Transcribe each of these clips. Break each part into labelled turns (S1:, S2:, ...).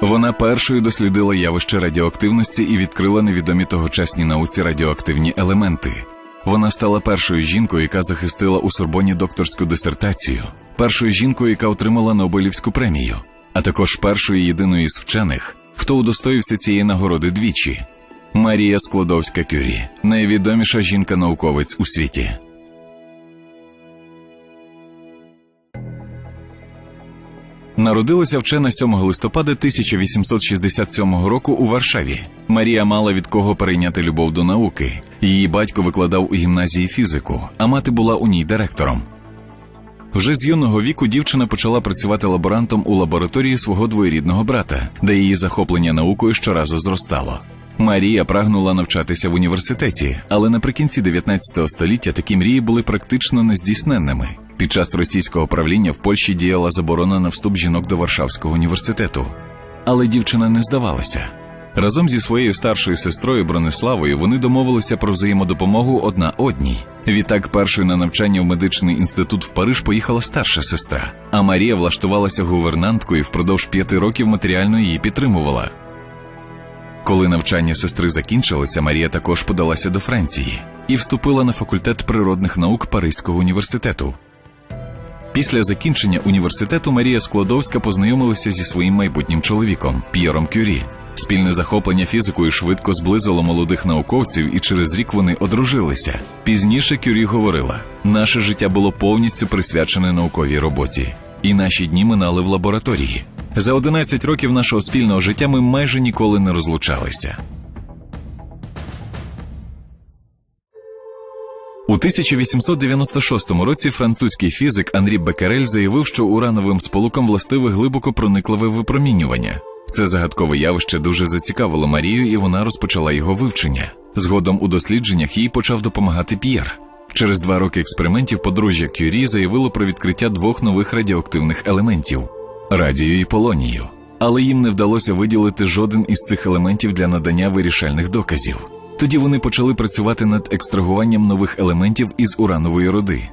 S1: Вона першою дослідила явище радіоактивності і відкрила невідомі тогочасній науці радіоактивні елементи. Вона стала першою жінкою, яка захистила у Сорбоні докторську дисертацію, першою жінкою, яка отримала Нобелівську премію, а також першою єдиною з вчених, хто удостоївся цієї нагороди двічі. Марія Складовська Кюрі, найвідоміша жінка-науковець у світі. Народилася вчена 7 листопада 1867 року у Варшаві. Марія мала від кого перейняти любов до науки. Її батько викладав у гімназії фізику, а мати була у ній директором. Вже з юного віку дівчина почала працювати лаборантом у лабораторії свого двоєрідного брата, де її захоплення наукою щоразу зростало. Марія прагнула навчатися в університеті, але наприкінці 19 століття такі мрії були практично нездійсненними. Під час російського правління в Польщі діяла заборона на вступ жінок до Варшавського університету. Але дівчина не здавалася. Разом зі своєю старшою сестрою Брониславою вони домовилися про взаємодопомогу одна одній. Відтак, першою на навчання в медичний інститут в Париж поїхала старша сестра, а Марія влаштувалася гувернанткою і впродовж п'яти років матеріально її підтримувала. Коли навчання сестри закінчилося, Марія також подалася до Франції і вступила на факультет природних наук Паризького університету. Після закінчення університету Марія Складовська познайомилася зі своїм майбутнім чоловіком П'єром Кюрі. Спільне захоплення фізикою швидко зблизило молодих науковців, і через рік вони одружилися. Пізніше Кюрі говорила: наше життя було повністю присвячене науковій роботі, і наші дні минали в лабораторії. За 11 років нашого спільного життя ми майже ніколи не розлучалися. У 1896 році французький фізик Анрі Беккерель заявив, що урановим сполукам властиве глибоко проникливе випромінювання. Це загадкове явище дуже зацікавило Марію, і вона розпочала його вивчення. Згодом у дослідженнях їй почав допомагати П'єр. Через два роки експериментів подружжя Кюрі заявило про відкриття двох нових радіоактивних елементів радію і полонію. Але їм не вдалося виділити жоден із цих елементів для надання вирішальних доказів. Тоді вони почали працювати над екстрагуванням нових елементів із уранової роди.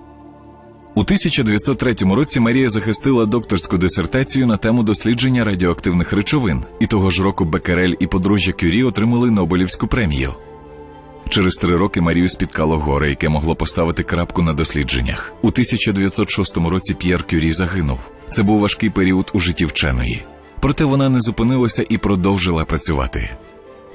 S1: У 1903 році Марія захистила докторську дисертацію на тему дослідження радіоактивних речовин, і того ж року Беккерель і подружжя Кюрі отримали Нобелівську премію. Через три роки Марію спіткало горе, яке могло поставити крапку на дослідженнях. У 1906 році П'єр Кюрі загинув. Це був важкий період у житті вченої. Проте вона не зупинилася і продовжила працювати.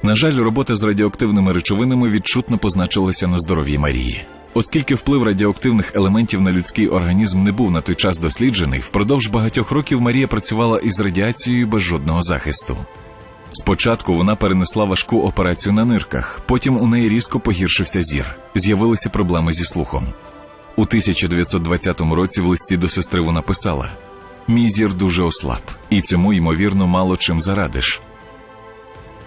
S1: На жаль, робота з радіоактивними речовинами відчутно позначилася на здоров'ї Марії. Оскільки вплив радіоактивних елементів на людський організм не був на той час досліджений, впродовж багатьох років Марія працювала із радіацією без жодного захисту. Спочатку вона перенесла важку операцію на нирках, потім у неї різко погіршився зір, з'явилися проблеми зі слухом. У 1920 році в листі до сестри вона писала: Мій зір дуже ослаб, і цьому, ймовірно, мало чим зарадиш.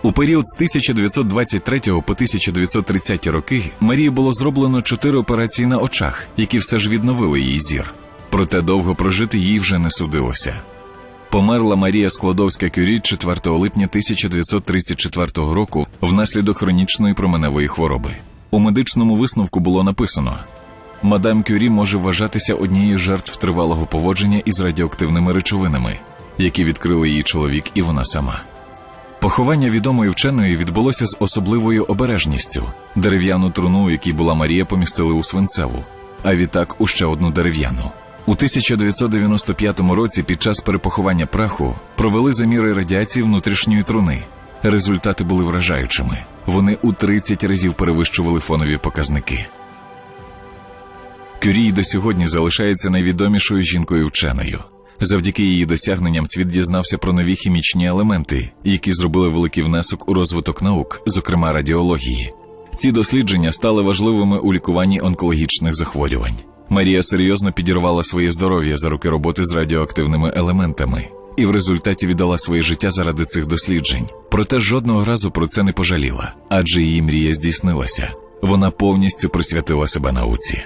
S1: У період з 1923 по 1930 роки Марії було зроблено чотири операції на очах, які все ж відновили її зір. Проте довго прожити їй вже не судилося. Померла Марія Складовська Кюрі 4 липня 1934 року внаслідок хронічної променевої хвороби. У медичному висновку було написано: Мадам Кюрі може вважатися однією жертв тривалого поводження із радіоактивними речовинами, які відкрили її чоловік і вона сама. Поховання відомої вченої відбулося з особливою обережністю. Дерев'яну труну, якій була Марія, помістили у свинцеву, а відтак у ще одну дерев'яну. У 1995 році під час перепоховання праху провели заміри радіації внутрішньої труни. Результати були вражаючими. Вони у 30 разів перевищували фонові показники. Кюрій до сьогодні залишається найвідомішою жінкою вченою. Завдяки її досягненням світ дізнався про нові хімічні елементи, які зробили великий внесок у розвиток наук, зокрема радіології. Ці дослідження стали важливими у лікуванні онкологічних захворювань. Марія серйозно підірвала своє здоров'я за роки роботи з радіоактивними елементами і в результаті віддала своє життя заради цих досліджень. Проте жодного разу про це не пожаліла, адже її мрія здійснилася. Вона повністю присвятила себе науці.